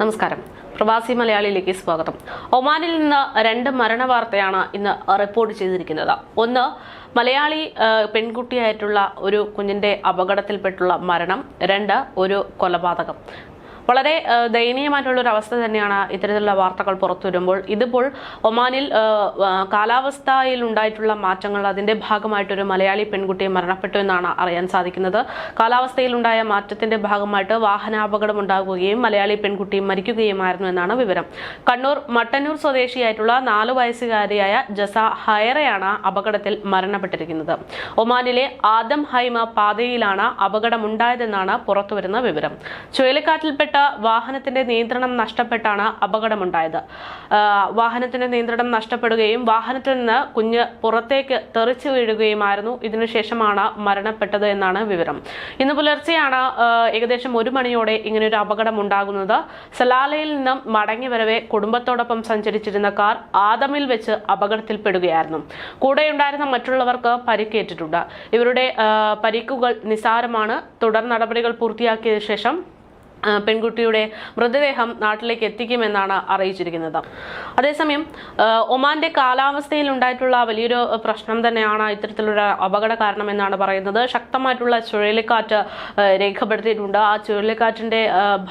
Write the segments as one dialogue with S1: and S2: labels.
S1: നമസ്കാരം. പ്രവാസി മലയാളിയിലേക്ക് സ്വാഗതം. ഒമാനിൽ നിന്ന് രണ്ട് മരണ വാർത്തയാണ് ഇന്ന് റിപ്പോർട്ട് ചെയ്തിരിക്കുന്നത്. ഒന്ന് മലയാളി പെൺകുട്ടിയായിട്ടുള്ള ഒരു കുഞ്ഞിന്റെ അപകടത്തിൽപ്പെട്ടുള്ള മരണം. രണ്ട് ഒരു കൊലപാതകം. വളരെ ദയനീയമായിട്ടുള്ള ഒരു അവസ്ഥ തന്നെയാണ് ഇത്തരത്തിലുള്ള വാർത്തകൾ പുറത്തു വരുമ്പോൾ. ഇതിപ്പോൾ ഒമാനിൽ കാലാവസ്ഥയിൽ ഉണ്ടായിട്ടുള്ള മാറ്റങ്ങൾ അതിന്റെ ഭാഗമായിട്ടൊരു മലയാളി പെൺകുട്ടി മരണപ്പെട്ടു എന്നാണ് അറിയാൻ സാധിക്കുന്നത്. കാലാവസ്ഥയിലുണ്ടായ മാറ്റത്തിന്റെ ഭാഗമായിട്ട് വാഹനാപകടം ഉണ്ടാകുകയും മലയാളി പെൺകുട്ടി മരിക്കുകയുമായിരുന്നു എന്നാണ് വിവരം. കണ്ണൂർ മട്ടന്നൂർ സ്വദേശിയായിട്ടുള്ള നാലു വയസ്സുകാരിയായ ജസ ഹയറയാണ് അപകടത്തിൽ മരണപ്പെട്ടിരിക്കുന്നത്. ഒമാനിലെ ആദം ഹൈമ പാതയിലാണ് അപകടമുണ്ടായതെന്നാണ് പുറത്തുവരുന്ന വിവരം. ചുഴലിക്കാറ്റിൽപ്പെട്ട വാഹനത്തിന്റെ നിയന്ത്രണം നഷ്ടപ്പെട്ടാണ് അപകടമുണ്ടായത്. വാഹനത്തിന്റെ നിയന്ത്രണം നഷ്ടപ്പെടുകയും വാഹനത്തിൽ നിന്ന് കുഞ്ഞ് പുറത്തേക്ക് തെറിച്ചു വീഴുകയുമായിരുന്നു. ഇതിനുശേഷമാണ് മരണപ്പെട്ടത് എന്നാണ് വിവരം. ഇന്ന് പുലർച്ചെയാണ് ഏകദേശം ഒരു മണിയോടെ ഇങ്ങനെയൊരു അപകടം ഉണ്ടാകുന്നത് സലാലയിൽ നിന്നും മടങ്ങി വരവെ കുടുംബത്തോടൊപ്പം സഞ്ചരിച്ചിരുന്ന കാർ ആദമിൽ വെച്ച് അപകടത്തിൽപ്പെടുകയായിരുന്നു. കൂടെയുണ്ടായിരുന്ന മറ്റുള്ളവർക്ക് പരിക്കേറ്റിട്ടുണ്ട്. ഇവരുടെ പരിക്കുകൾ നിസാരമാണ്. തുടർ നടപടികൾ പൂർത്തിയാക്കിയ ശേഷം പെൺകുട്ടിയുടെ മൃതദേഹം നാട്ടിലേക്ക് എത്തിക്കുമെന്നാണ് അറിയിച്ചിരിക്കുന്നത്. അതേസമയം ഒമാന്റെ കാലാവസ്ഥയിൽ ഉണ്ടായിട്ടുള്ള വലിയൊരു പ്രശ്നം തന്നെയാണ് ഇത്തരത്തിലൊരു അപകട കാരണമെന്നാണ് പറയുന്നത്. ശക്തമായിട്ടുള്ള ചുഴലിക്കാറ്റ് രേഖപ്പെടുത്തിയിട്ടുണ്ട്. ആ ചുഴലിക്കാറ്റിന്റെ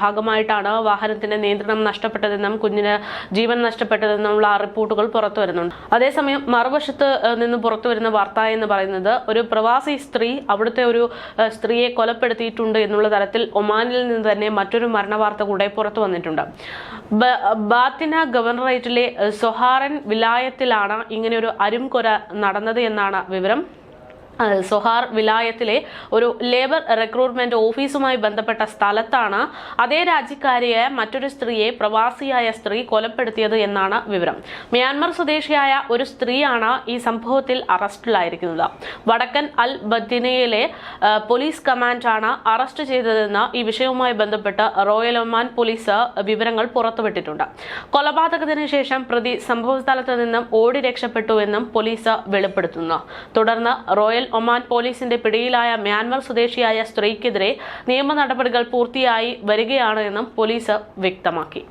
S1: ഭാഗമായിട്ടാണ് വാഹനത്തിന്റെ നിയന്ത്രണം നഷ്ടപ്പെട്ടതെന്നും കുഞ്ഞിന് ജീവൻ നഷ്ടപ്പെട്ടതെന്നുമുള്ള റിപ്പോർട്ടുകൾ പുറത്തു വരുന്നുണ്ട്. അതേസമയം മറുവശത്ത് നിന്ന് പുറത്തു വരുന്ന വാർത്ത എന്ന് പറയുന്നത് ഒരു പ്രവാസി സ്ത്രീ അവിടുത്തെ ഒരു സ്ത്രീയെ കൊലപ്പെടുത്തിയിട്ടുണ്ട് എന്നുള്ള തരത്തിൽ ഒമാനിൽ നിന്ന് തന്നെ മറ്റൊരു മരണവാർത്ത കൂടെ പുറത്തു വന്നിട്ടുണ്ട്. ബാത്തിന ഗവർണറേറ്റിലെ സൊഹാറൻ വിലായത്തിലാണ് ഇങ്ങനെ ഒരു അരുംകൊര നടന്നത് എന്നാണ് വിവരം. സൊഹാർ വിലായത്തിലെ ഒരു ലേബർ റിക്രൂട്ട്മെന്റ് ഓഫീസുമായി ബന്ധപ്പെട്ട സ്ഥലത്താണ് അതേ രാജ്യക്കാരിയായ മറ്റൊരു സ്ത്രീയെ പ്രവാസിയായ സ്ത്രീ കൊലപ്പെടുത്തിയത് എന്നാണ് വിവരം. മ്യാൻമർ സ്വദേശിയായ ഒരു സ്ത്രീയാണ് ഈ സംഭവത്തിൽ അറസ്റ്റിലായിരിക്കുന്നത്. വടക്കൻ അൽ ബദിനയിലെ പോലീസ് കമാൻഡാണ് അറസ്റ്റ് ചെയ്തതെന്ന് ഈ വിഷയവുമായി ബന്ധപ്പെട്ട് റോയൽ ഒമാൻ പോലീസ് വിവരങ്ങൾ പുറത്തുവിട്ടിട്ടുണ്ട്. കൊലപാതകത്തിന് ശേഷം പ്രതി സംഭവസ്ഥലത്ത് നിന്നും ഓടി രക്ഷപ്പെട്ടുവെന്നും പോലീസ് വെളിപ്പെടുത്തുന്നു. തുടർന്ന് റോയൽ ഒമാൻ പോലീസിന്റെ പിടിയിലായ മ്യാൻമർ സ്വദേശിയായ സ്ത്രീക്കെതിരെ നിയമ നടപടികൾ പൂർത്തിയായി വരികയാണ് എന്നും പോലീസ് വ്യക്തമാക്കി.